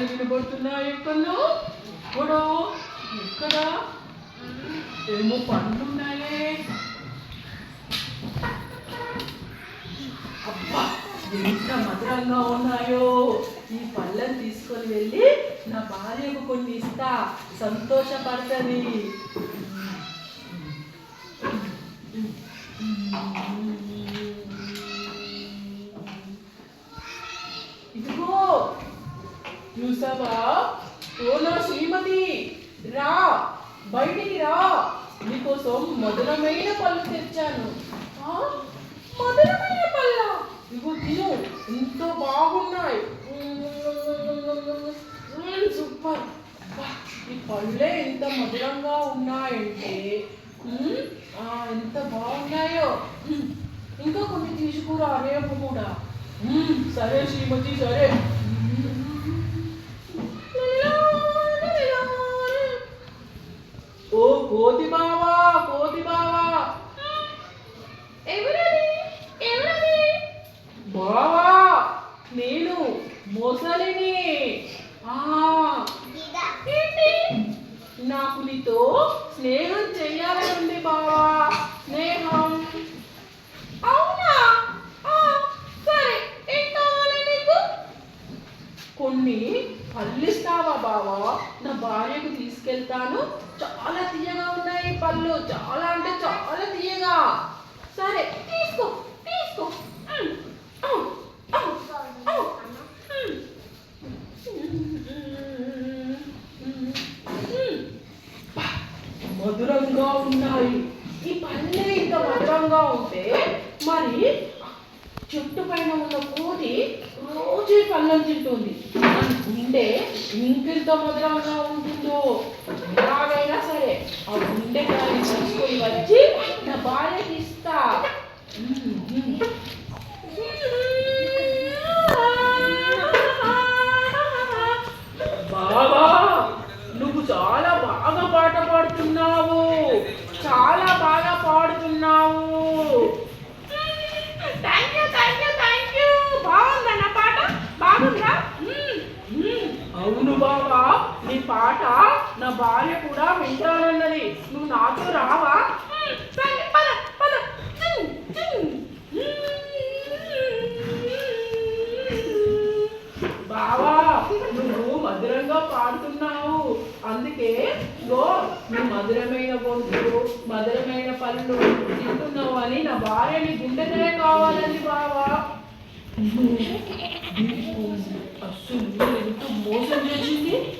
మాటలు వినబడుతున్నాయి ఎక్కడో ఎక్కడో ఎక్కడ ఏమో పండ్లు ఉన్నాయే అబ్బా ఎంత మధురంగా ఉన్నాయో. ఈ పళ్ళని తీసుకొని వెళ్ళి నా భార్యకు కొన్ని ఇస్తా. సంతోషపడుతుంది. చూసావా? ఓ నా శ్రీమతి రా బయటికి రా. నీకోసం మధురమైన పళ్ళు తెచ్చాను. మధురమైన పళ్ళ? ఇగో తిను ఎంతో బాగున్నాయి. సూపర్. ఈ పళ్ళే ఎంత మధురంగా ఉన్నాయంటే ఎంత బాగున్నాయో. ఇంకా కొన్ని తీసుకురా రేపు కూడా. సరే శ్రీమతి సరే ఓ కోతి బావా కోతి బావా ఎవరది ఎవరది బావా నేను ఏంటి? నాకు నీతో స్నేహం చెయ్యాలని ఉంది బావా. స్నేహం. అవునా? సరే ఏం కావాలి నీకు? కొన్ని పళ్ళు ఇస్తావా బావా? నా భార్యకు తీసుకెళ్తాను. చాలా తీయగా ఉన్నాయి పళ్ళు. చాలా అంటే చాలా తీయగా. సరే తీసుకో. భద్రంగా ఉన్నాయి. ఈ పళ్ళే ఇంత భద్రంగా ఉంటే మరి చెట్టు పైన ఉన్న కోతి రోజు ఈ పళ్ళని తింటుంది గుండె ఇంకెంత భద్రంగా ఉంటుందో? ఎలాగైనా సరే ఆ గుండె దాన్ని తీసుకొని వచ్చి నా భార్యకి ఇస్తా. నా భార్య కూడా వింటానన్నది. నువ్వు నాతో రావా? బావా నువ్వు మధురంగా పాడుతున్నావు. అందుకే గో నువ్వు మధురమైన గొంతు మధురమైన పళ్ళు తింటున్నావు అని నా భార్యని నీ కావాలని బావా అస్సలు ఎంత మోసం చేసింది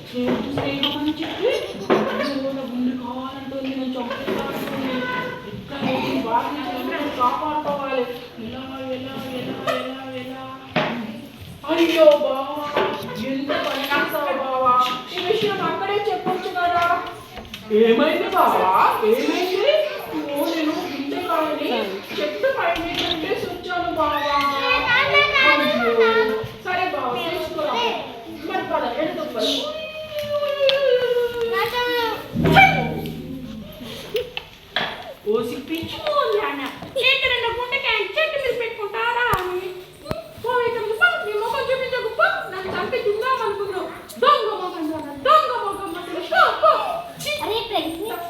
స్నేహితు స్నేహం అని చెప్పి అయ్యో, నా గుండె కావాలంటుంది నేను చంపేస్తాను ఎక్కడ ఈ భార్య నన్ను కాపాడుకోవాలి. ఇలా ఎలా ఎలా ఎలా ఎలా? అయ్యో బావా ఎంత పనిచేస్తావు బావా? ఈ విషయం అక్కడే చెప్పొచ్చు కదా. ఏమైంది బావా? ఏమైంది?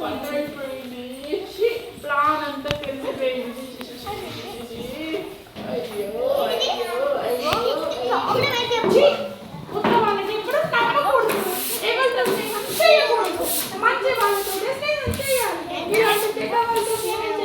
కొండైపోయింది ప్లాన్ అంతా కిందపోయింది అయ్యో అయ్యో అయ్యో కొత్త వాళ్ళకి ఇప్పుడు నమ్మకూడదు ఏమంటారు చేయకూడదు మంచి వాళ్ళతో స్నేహం చేయాలి ఇలాంటి చెడ్డ వాళ్ళతో స్నేహం